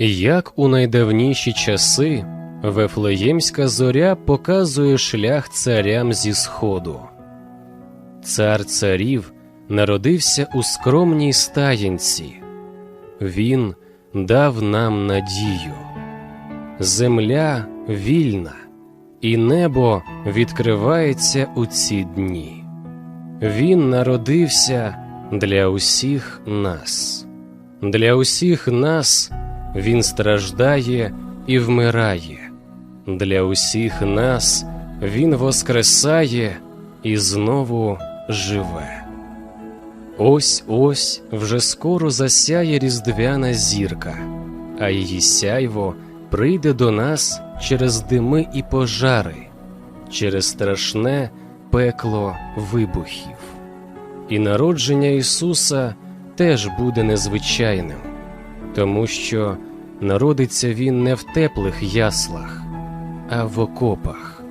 Як у найдавніші часи Вефлеємська зоря показує шлях царям зі сходу. Цар царів народився у скромній стаєнці. Він дав нам надію. Земля вільна, і небо відкривається у ці дні. Він народився для усіх нас, для усіх нас Він страждає і вмирає, для усіх нас Він воскресає і знову живе. Ось ось вже скоро засяє різдвяна зірка, а її сяйво прийде до нас через дими і пожари, через страшне пекло вибухів. І народження Ісуса теж буде незвичайним, тому що народиться Він не в теплих яслах, а в окопах,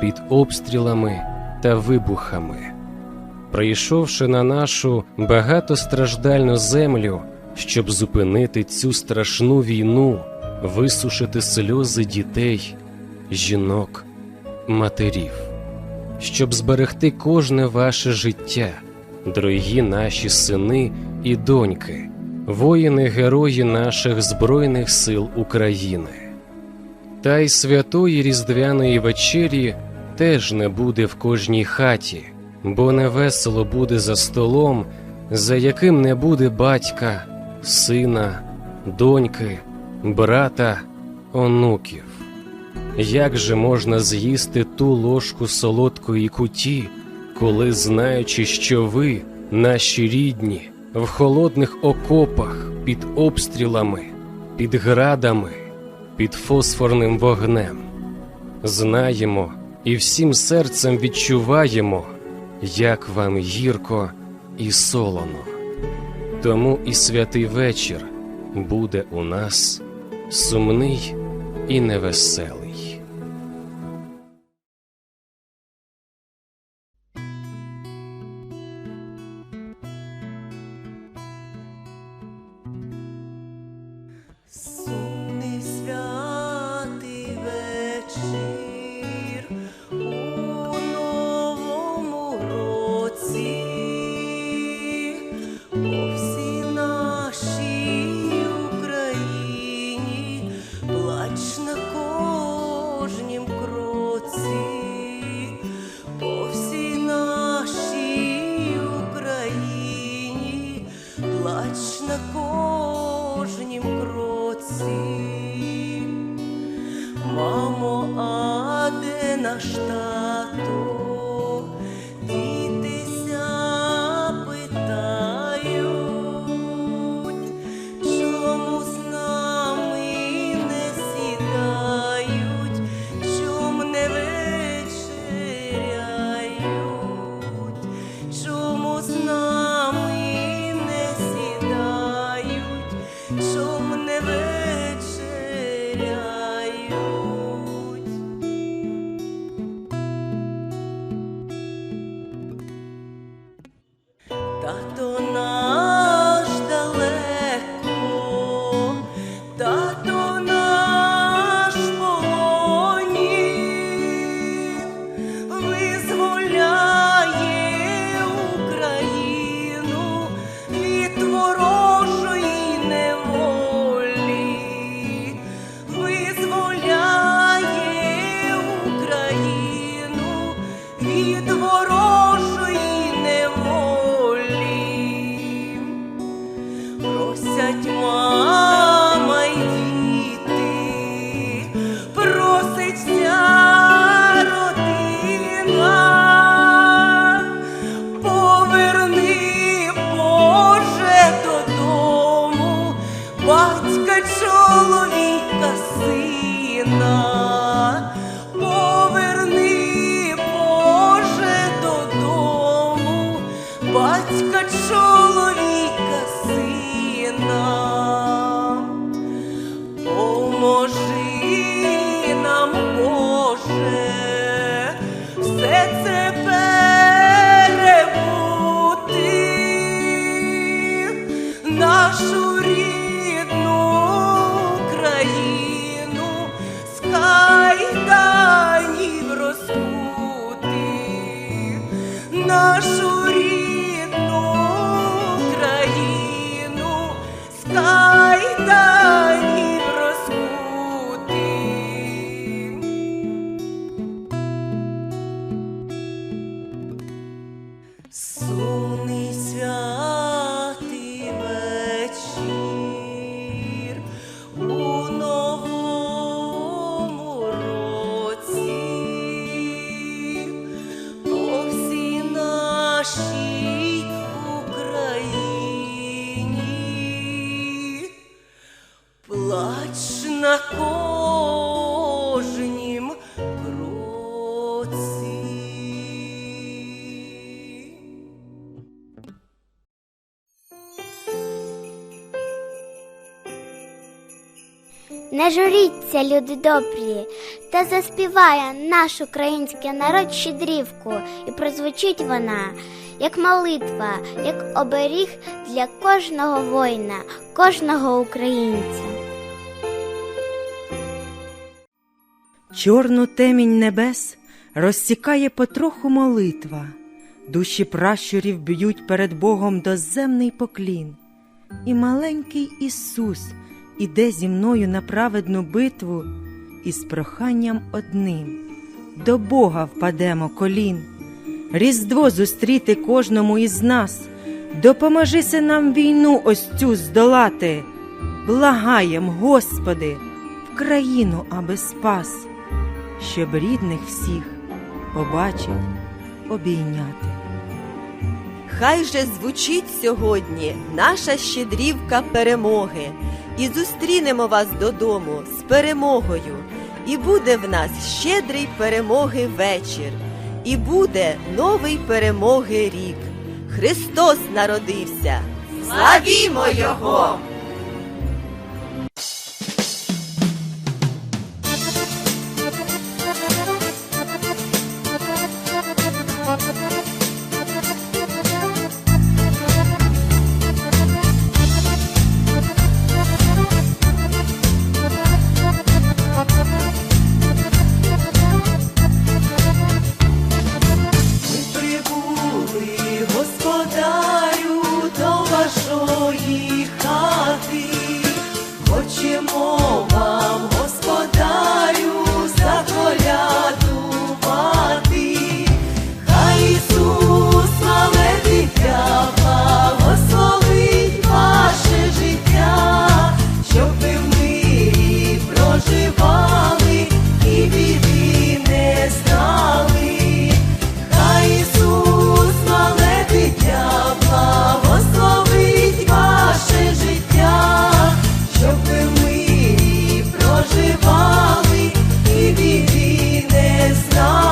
під обстрілами та вибухами. Прийшовши на нашу багатостраждальну землю, щоб зупинити цю страшну війну, висушити сльози дітей, жінок, матерів, щоб зберегти кожне ваше життя, дорогі наші сини і доньки, воїни герої наших Збройних сил України. Та й святої Різдвяної вечері теж не буде в кожній хаті, бо невесело буде за столом, за яким не буде батька, сина, доньки, брата, онуків. Як же можна з'їсти ту ложку солодкої куті, коли, знаючи, що ви, наші рідні, в холодних окопах під обстрілами, під градами, під фосфорним вогнем, знаємо і всім серцем відчуваємо, як вам гірко і солоно. Тому і святий вечір буде у нас сумний і невеселий. Плач на кожнім кроці. Мамо, а де наш тато? Не журіться, люди добрі, та заспіває наш український народ щедрівку, і прозвучить вона, як молитва, як оберіг для кожного воїна, кожного українця. Чорну темінь небес розсікає потроху молитва, душі пращурів б'ють перед Богом доземний поклін, і маленький Ісус іде зі мною на праведну битву, із проханням одним. До Бога впадемо колін, Різдво зустріти кожному із нас, допоможися нам війну ось цю здолати, благаєм, Господи, в країну аби спас щоб рідних всіх побачить, обійняти. Хай же звучить сьогодні наша щедрівка перемоги, і зустрінемо вас додому з перемогою, і буде в нас щедрий перемоги вечір, і буде новий перемоги рік. Христос народився! Славімо Його! І не знали.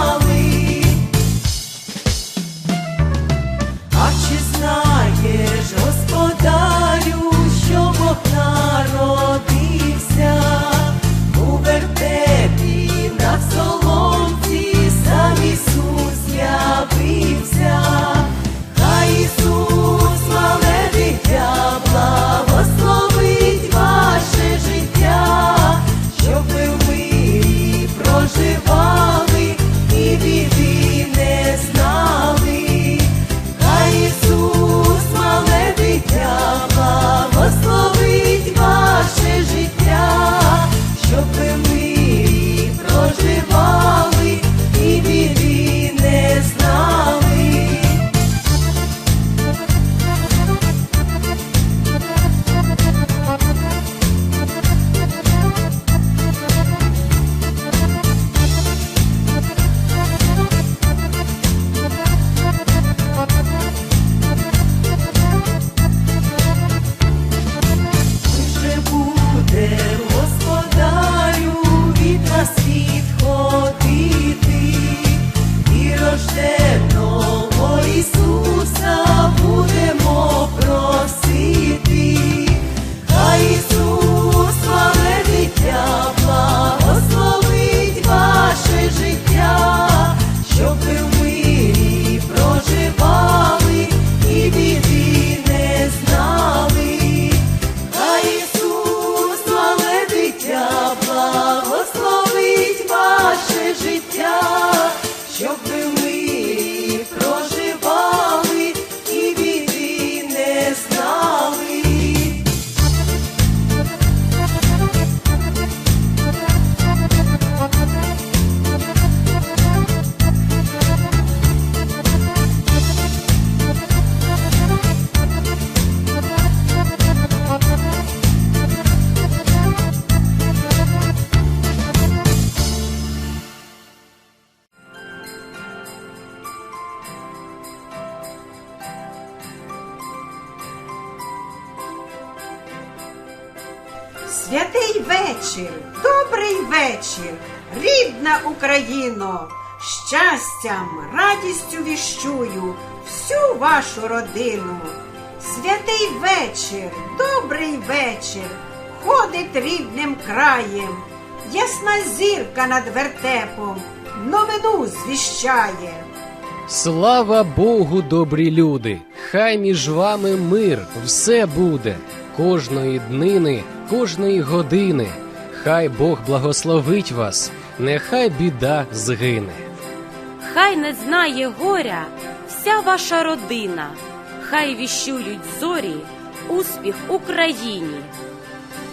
Святий вечір, добрий вечір, рідна Україно, щастям, радістю віщую всю вашу родину. Святий вечір, добрий вечір, ходить рідним краєм, ясна зірка над вертепом, новину звіщає. Слава Богу, добрі люди! Хай між вами мир, все буде, кожної днини, кожної години. Хай Бог благословить вас, нехай біда згине. Хай не знає горя вся ваша родина, хай віщують зорі, успіх Україні.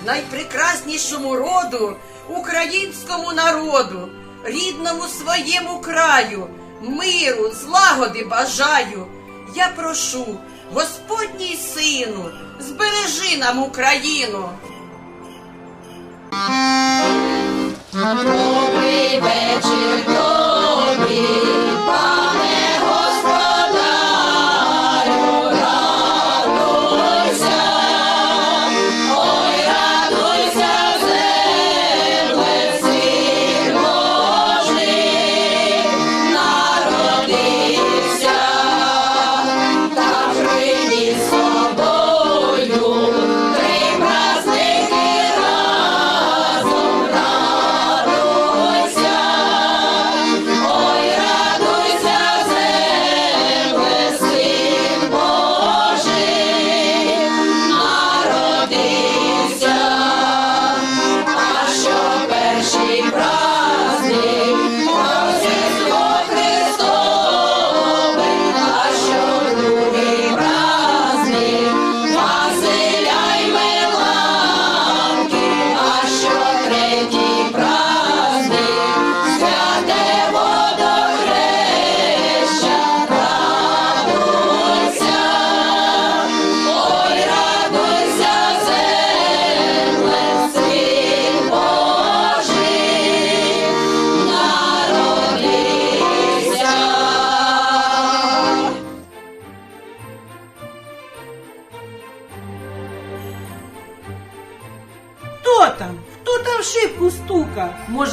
найпрекраснішому роду, українському народу, рідному своєму краю, миру, злагоди бажаю. Я прошу, Господній сину, збережи нам Україну. Хто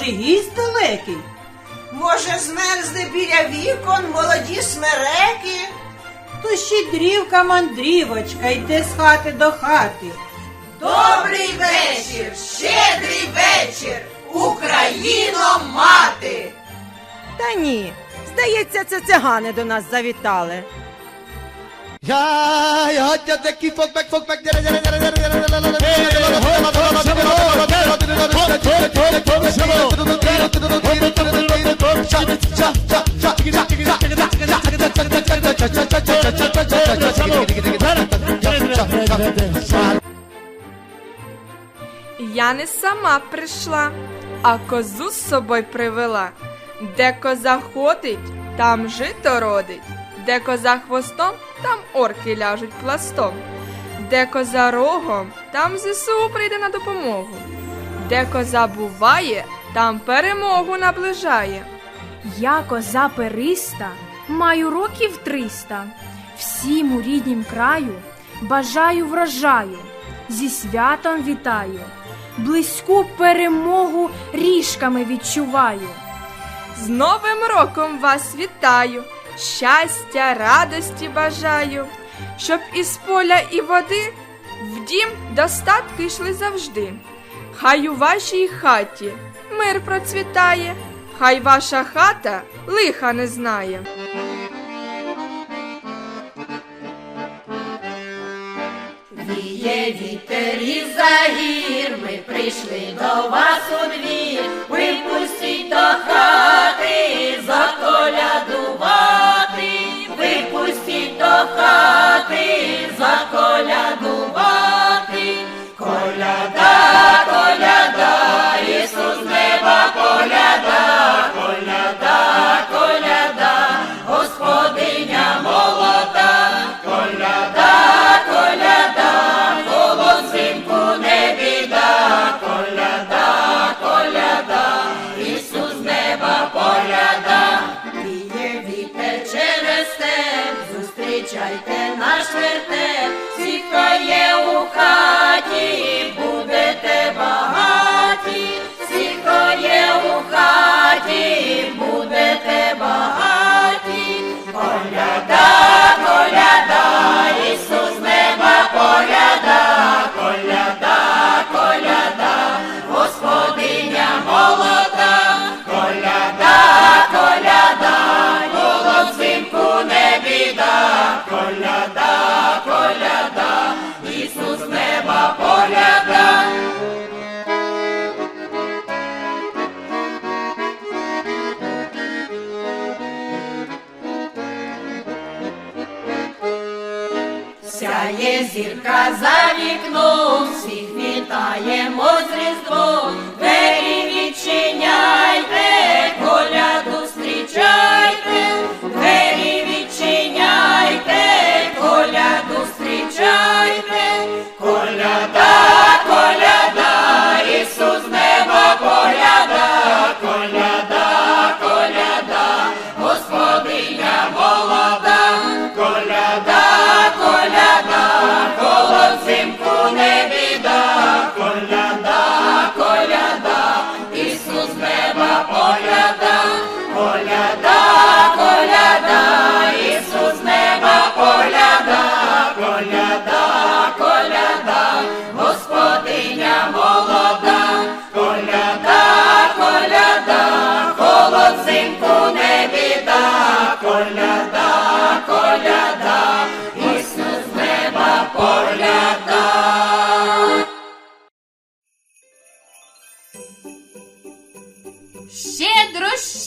Може, гість далекий? Може, змерзли біля вікон молоді смереки? То щедрівка мандрівочка йде з хати до хати. Добрий вечір, щедрий вечір, Україно мати! Та ні, здається, це цигани до нас завітали. Ja, ja, ja, der Kiefok, back, fuck, back, Я не сама прийшла, а козу з собою привела. Де коза ходить, там жито родить, де коза хвостом, там орки ляжуть пластом. Де коза рогом, там ЗСУ прийде на допомогу. Де коза буває, там перемогу наближає. Я коза периста, маю років триста. Всім у ріднім краю бажаю врожаю, зі святом вітаю, близьку перемогу ріжками відчуваю. З Новим роком вас вітаю, щастя, радості бажаю, щоб із поля і води в дім достатки йшли завжди. Хай у вашій хаті мир процвітає, хай ваша хата лиха не знає. Віє вітер із за гір, ми прийшли до вас у двір, випустіть до хати, заколядувати, випустіть до хати, коляда, Ісус неба коляда, зірка за вікном,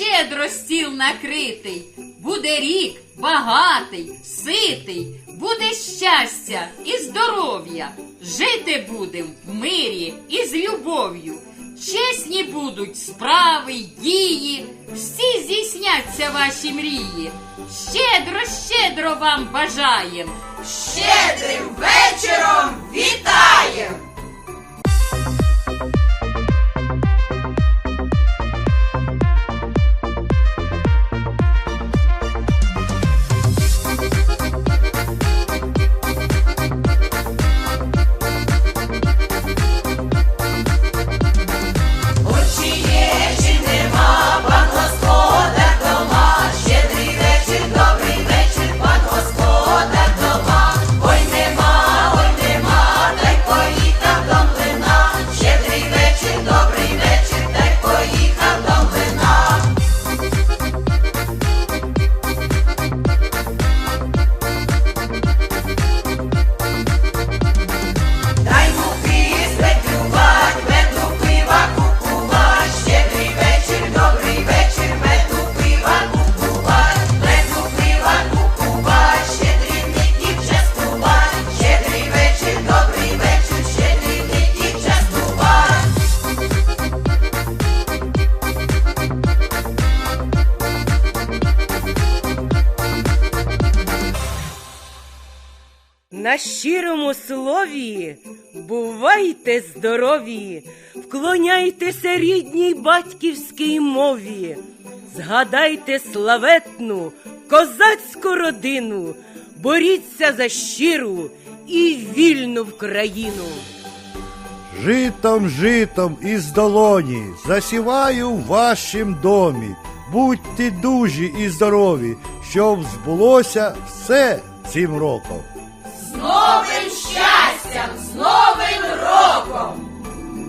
Щедро, стіл накритий, буде рік багатий, ситий, буде щастя і здоров'я. Жити будем в мирі і з любов'ю. Чесні будуть справи, дії, всі здійсняться ваші мрії. Щедро, щедро вам бажаєм. Щедрим вечором вітаєм! На щирому слові бувайте здорові, вклоняйтеся рідній батьківській мові, згадайте славетну козацьку родину, боріться за щиру і вільну в країну. Житом, житом із долоні засіваю в вашім домі. Будьте дужі і здорові, щоб збулося все цим роком. З новим щастям, з новим роком!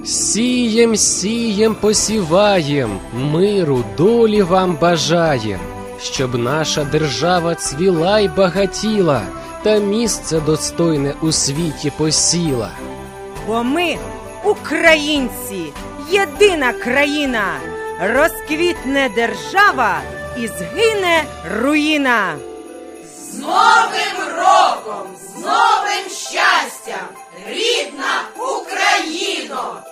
Сієм, сієм, посіваєм, миру, долі вам бажаєм, щоб наша держава цвіла й багатіла, та місце достойне у світі посіла. Бо ми, українці, єдина країна, розквітне держава і згине руїна. З новим роком, з новим щастям, рідна Україно!